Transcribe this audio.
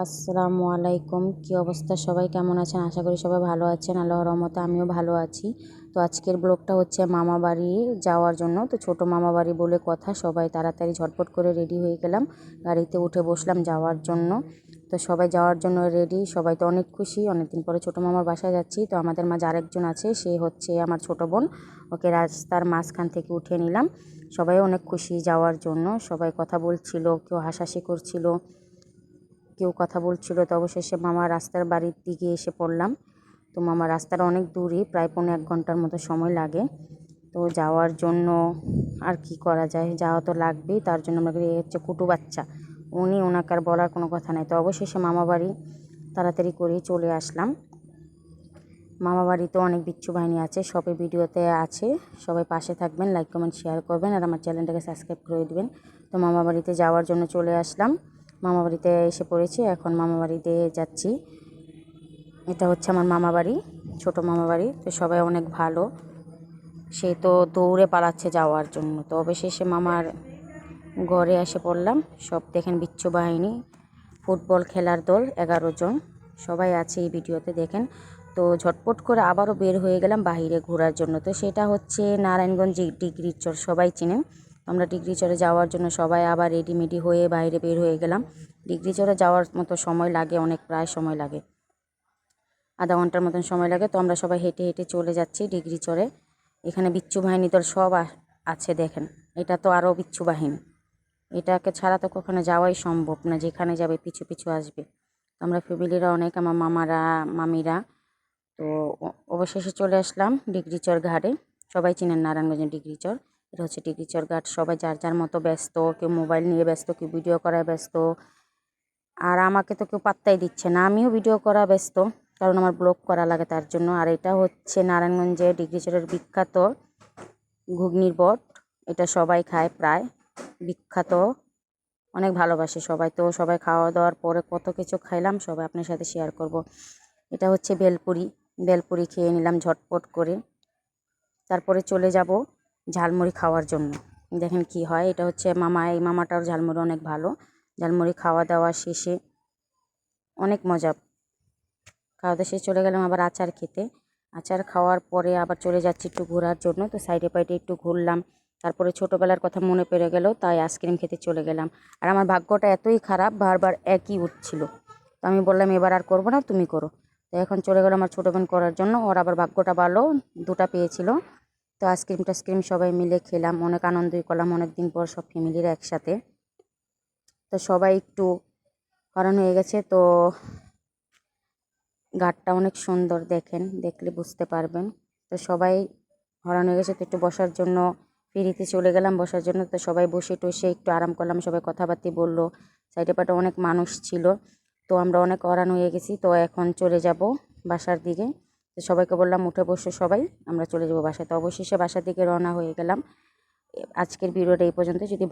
আসসালামু আলাইকুম। কী অবস্থা? সবাই কেমন আছেন? আশা করি সবাই ভালো আছেন। আল্লাহর রহমতে আমিও ভালো আছি। তো আজকের ব্লগটা হচ্ছে মামা বাড়ি যাওয়ার জন্য। তো ছোট মামা বাড়ি বলে কথা, সবাই তাড়াতাড়ি ঝটপট করে রেডি হয়ে গেলাম। গাড়িতে উঠে বসলাম যাওয়ার জন্য। তো সবাই যাওয়ার জন্য রেডি। সবাই তো অনেক খুশি। অনেকদিন পরে ছোটো মামার বাসায় যাচ্ছি। তো আমাদের মাঝে আরেকজন আছে। সে হচ্ছে আমার ছোট বোন। ওকে রাস্তার মাঝখান থেকে উঠে নিলাম। সবাই অনেক খুশি যাওয়ার জন্য। সবাই কথা বলছিল, কেউ হাসাহাসি করছিল। কেউ কথা বলছিল, তো অবশেষে মামা রাস্তার বাড়ির দিকে এসে পড়লাম। তো মামা রাস্তাটা অনেক দূরই প্রায় পৌনে এক ঘণ্টার মতো সময় লাগে। তো যাওয়ার জন্য আর কি করা যায়? যাওয়া তো লাগবেই, তার জন্য আমরা হচ্ছে কুটু বাচ্চা, উনি ওনাকে আর বলার কোনো কথা নাই। তো অবশেষে মামা বাড়ি তাড়াতাড়ি করেই চলে আসলাম। মামা বাড়িতে অনেক বিচ্ছু বাহিনী আছে, সবাই ভিডিওতে আছে। সবাই পাশে থাকবেন লাইক কমেন্ট শেয়ার করবেন, আর আমার চ্যানেলটাকে সাবস্ক্রাইব করে দেবেন। তো মামা বাড়িতে যাওয়ার জন্য চলে আসলাম। মামা বাড়িতে এসে পড়েছি, এখন মামা বাড়িতে যাচ্ছি। এটা হচ্ছে আমার মামা বাড়ি ছোটো মামা বাড়ি তো সবাই অনেক ভালো। সে তো দৌড়ে পালাচ্ছে যাওয়ার জন্য। তো অবশেষে মামার ঘরে এসে পড়লাম। সব দেখেন বিচ্ছু বাহিনী, ফুটবল খেলার দল, এগারো জন। সবাই আছে এই ভিডিওতে, দেখেন। তো ঝটপট করে আবারও বের হয়ে গেলাম বাহিরে ঘোরার জন্য। তো সেটা হচ্ছে নারায়ণগঞ্জ ডিগ্রির চর, সবাই চিনেন। আমরা ডিগ্রি চরে যাওয়ার জন্য সবাই আবার রেডিমেডি হয়ে বাইরে বের হয়ে গেলাম। ডিগ্রি চরে যাওয়ার মতো সময় লাগে, অনেক প্রায় সময় লাগে। আধা ঘণ্টার মতন সময় লাগে, তো আমরা সবাই হেঁটে হেঁটে চলে যাচ্ছি ডিগ্রি চরে। এখানে বিচ্ছু বাহিনী দল সব আছে দেখেন, এটা তো আরও বিচ্ছু বাহিনী। এটাকে ছাড়া তো কখনো যাওয়াই সম্ভব না, যেখানে যাবে পিছু পিছু আসবে। আমরা ফ্যামিলিরা অনেক, আমার মামারা, মামিরা, তো অবশেষে চলে আসলাম ডিগ্রিচর ঘাটে। সবাই চিনেন নারায়ণগঞ্জের ডিগ্রিচর এটা হচ্ছে টিকিচর গার্ড, সবাই যার যার মতো ব্যস্ত, কেউ মোবাইল নিয়ে ব্যস্ত, কেউ ভিডিও করায় ব্যস্ত। আর আমাকে তো কেউ পাত্তাই দিচ্ছে না, আমিও ভিডিও করা ব্যস্ত, কারণ আমার ব্লগ করা লাগে তার জন্য। আর এটা হচ্ছে নারায়ণগঞ্জে ডিগ্রিচরের বিখ্যাত ঘুগনির বট, এটা সবাই খায় প্রায়, বিখ্যাত। অনেক ভালোবাসে সবাই তো, সবাই খাওয়া দাওয়ার পরে কত কিছু খাইলাম সবাই আপনার সাথে শেয়ার করব। এটা হচ্ছে বেলপুরি বেলপুরি খেয়ে নিলাম ঝটপট করে। তারপরে চলে যাব ঝালমুড়ি খাওয়ার জন্য। দেখেন কি হয়, এটা হচ্ছে মামা, এই মামাটার ঝালমুড়ি অনেক ভালো। ঝালমুড়ি খাওয়া দাওয়া শেষে অনেক মজা। খাওয়া দাওয়া শেষে চলে গেলাম আবার আচার খেতে। আচার খাওয়ার পরে আবার চলে যাচ্ছি একটু ঘোরার জন্য। তো সাইডে পাইডে একটু ঘুরলাম। তারপরে ছোটোবেলার কথা মনে পড়ে গেল, তাই আইসক্রিম খেতে চলে গেলাম। আর আমার ভাগ্যটা এতই খারাপ, বারবার একই উঠছিল। তো আমি বললাম, এবার আর করব না, তুমি করো। তো এখন চলে গেলো আমার ছোটো বোন করার জন্য। ওর আবার ভাগ্যটা ভালো, দুটা পেয়েছিল। তো আইসক্রিম টাইসক্রিম সবাই মিলে খেলাম, অনেক আনন্দই করলাম অনেক দিন পর সব ফ্যামিলির একসাথে। তো সবাই একটু হরণ হয়ে গেছে, তো ঘাটটা অনেক সুন্দর দেখেন, দেখলে বুঝতে পারবেন। তো সবাই হরণ হয়ে গেছে, তো একটু বসার জন্য ফিরিতে চলে গেলাম, বসার জন্য তো সবাই বসে টসে একটু আরাম করলাম, সবাই কথাবার্তি বলল। সাইডে পাটে অনেক মানুষ ছিল, তো আমরা অনেক হরান হয়ে গেছি, তো এখন চলে যাব বাসার দিকে। তো সবাইকে বললাম, উঠে বসে সবাই, আমরা চলে যাব বাসায়। তো অবশেষে বাসার দিকে রওনা হয়ে গেলাম। আজকের ভিডিওটা এই পর্যন্ত যদি